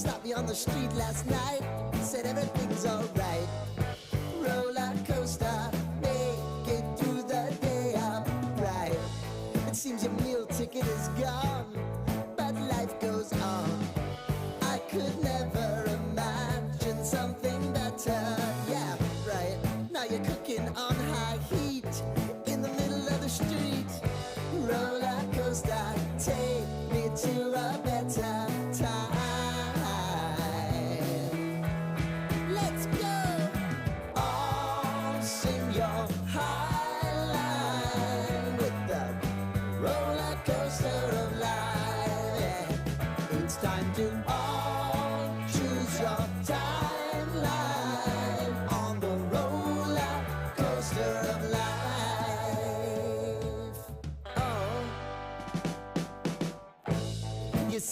stopped me on the street last night. Said everything's alright. Roller coaster, make it through the day. I'm right. It seems your meal ticket is gone, but life goes on. I could never imagine something better. Yeah, right. Now you're cooking on high heat in the middle of the street. Roller coaster, take me to a better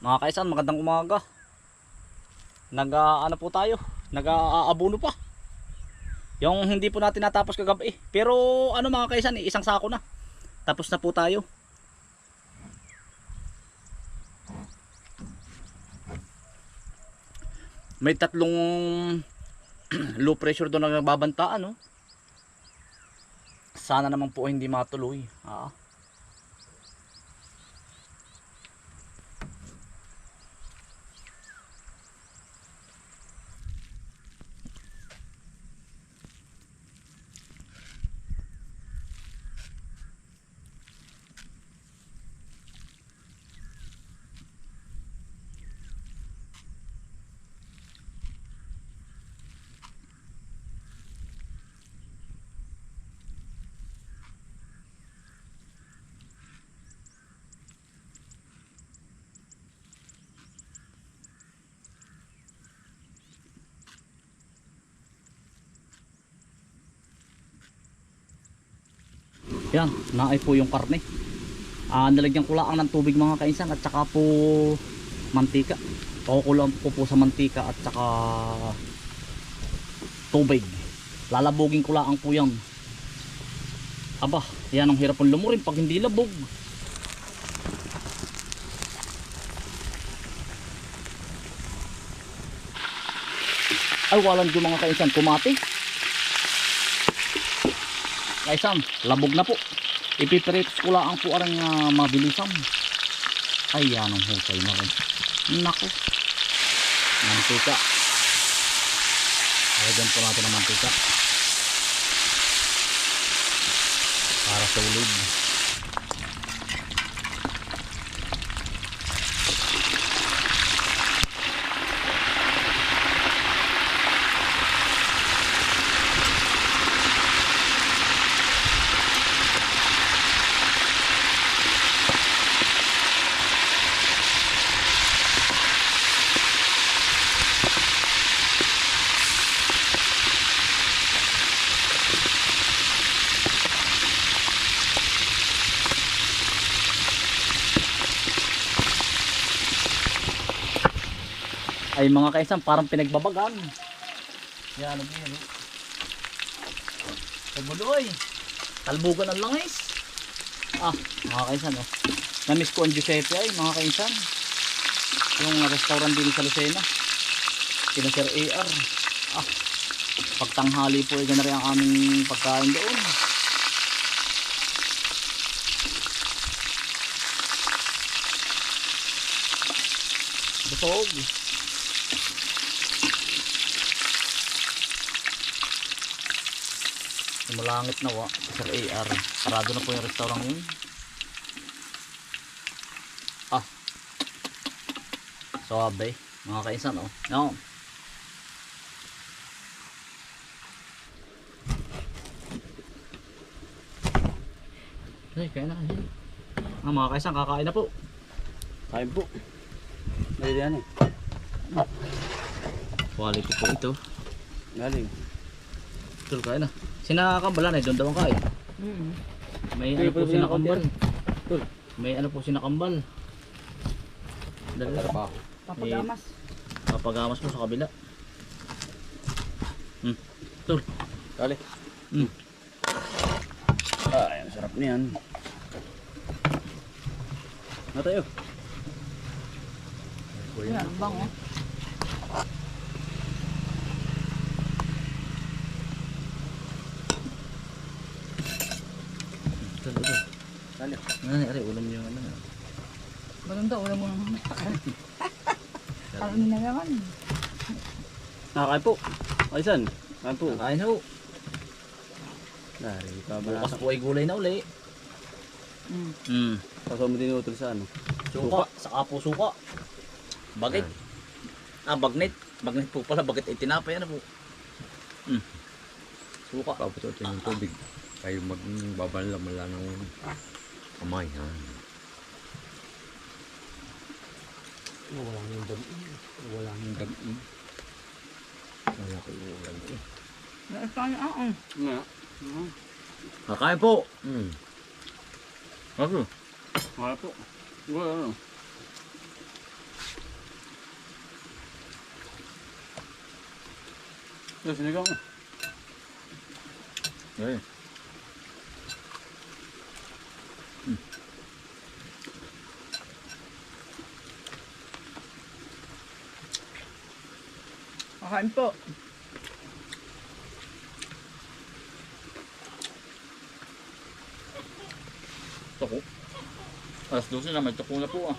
Mga kaisan, magandang umaga. Nag ah, ano po tayo? Nag-aabono pa. Yung hindi po natin natapos kagabi. Pero ano mga kaisan, eh, isang sako na. Tapos na po tayo. May tatlong low pressure doon na nagbabantaan, no? Sana naman po hindi matuloy. Ah. Yan, naay po yung karne. Ah, nilagyan ko lang ng tubig mga kainsan at saka po mantika. Pakukulang ko po sa mantika at saka tubig. Lalabugin ko lang po yan. Aba, yan ang hirap ng lumurin pag hindi labog. Ay, walang yung mga kainsan kumati. Kaisam, labog na po. Ipipiritos ko lang po arang uh, mabilisan. Ay, yan ang husay na rin. Nako. Mantika. Lagyan po natin ng mantika. Para sa ulid. Ay mga kaisang parang pinagbabagan. Yan oh. Kabuloy. Talbugan ng langis. Ah, mga kaisan oh. Namiss ko ang Giuseppe ay mga kaisan. Yung restaurant din sa Lucena. Kina Sir AR. Ah, pagtanghali po ay ganari ang aming pagkain doon. Busog. langit na wa sir AR sarado na po yung restaurant yun ah. Suwabe mga kainsan oh. No oh. ay kain na kain ah, mga kainsan kakain na po. Kain po. Dali yan eh quality po ito. Galing. Tul, kain na. Sinakambala na, doon daw ang kain. May Sige, ano po sinakambal. Tul. May ano po sinakambal. Dali. Papagamas. Papagamas po sa kabila. Hmm. Tul. Dali. Hmm. Ay, ang sarap niyan. Na tayo. Yan, bango. Tul, tul. Ano na, ari, ulam yung ano. Maganda, wala mo naman. Alam na naman. Nakakain po. Kaisan. Kain po. Kain na po. Dari, Bukas kabalasa. po ay gulay na uli. Mm. Hmm. Kasama din utol sa ano. Suka. Saka po suka. Bagit. Ah, bagnet. Bagnet po pala. Bagit ay tinapay. Ano po? Hmm. Suka. Papututin ng tubig. Kayo magbabanlam lang ng kamay. Ha? Wala yung dami. Wala yung dami. Wala ko yung ulam eh. Naisanya ako. Nga. Kakain po. Hmm. Ano? Wala po. Wala ano. Yes, sinigang. Eh. Kakain po. Tuko. Alas 12 na. May tuko na po ah.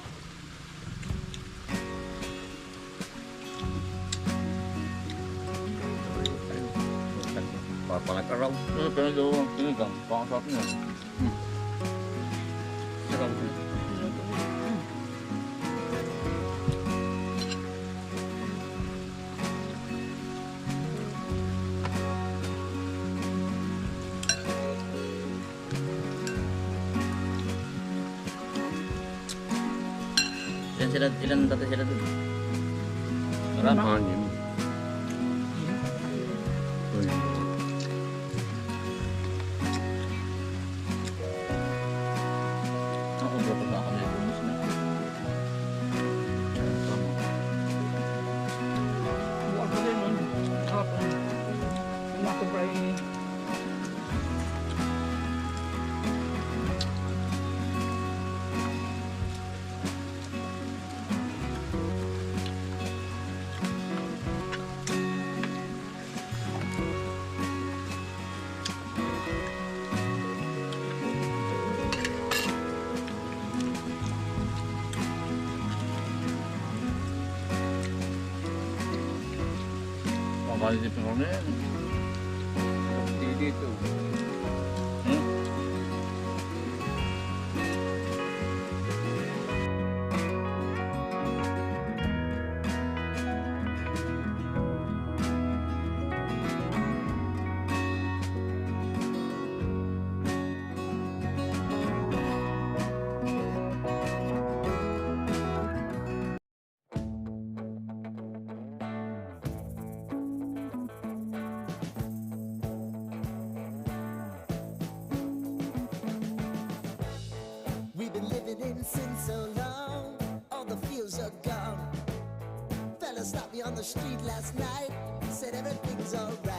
Papalat araw. Ano pero daw ang sinigang. Pakasarap niya. Sarap. যেটা যেটা তাতে সেটা Ko na yan. Di dito. The street last night, said everything's alright.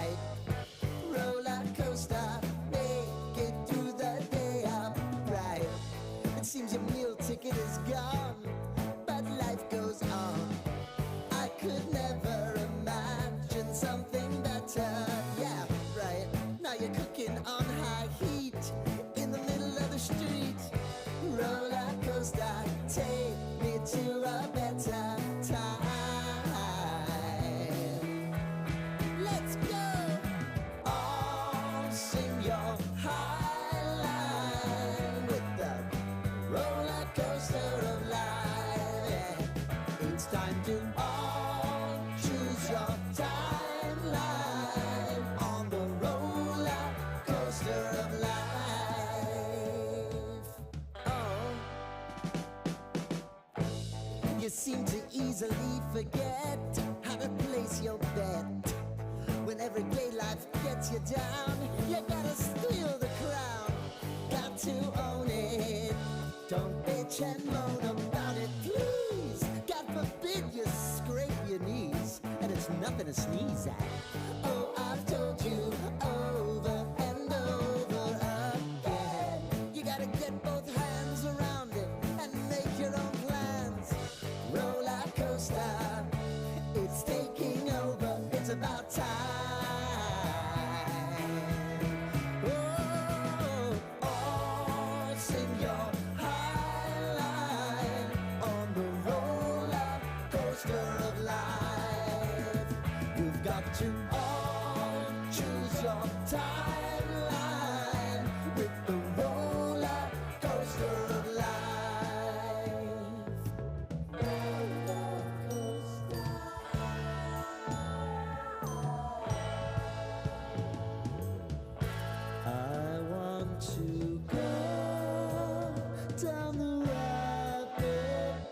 bitch and about it, please. God forbid you scrape your knees, and it's nothing to sneeze at.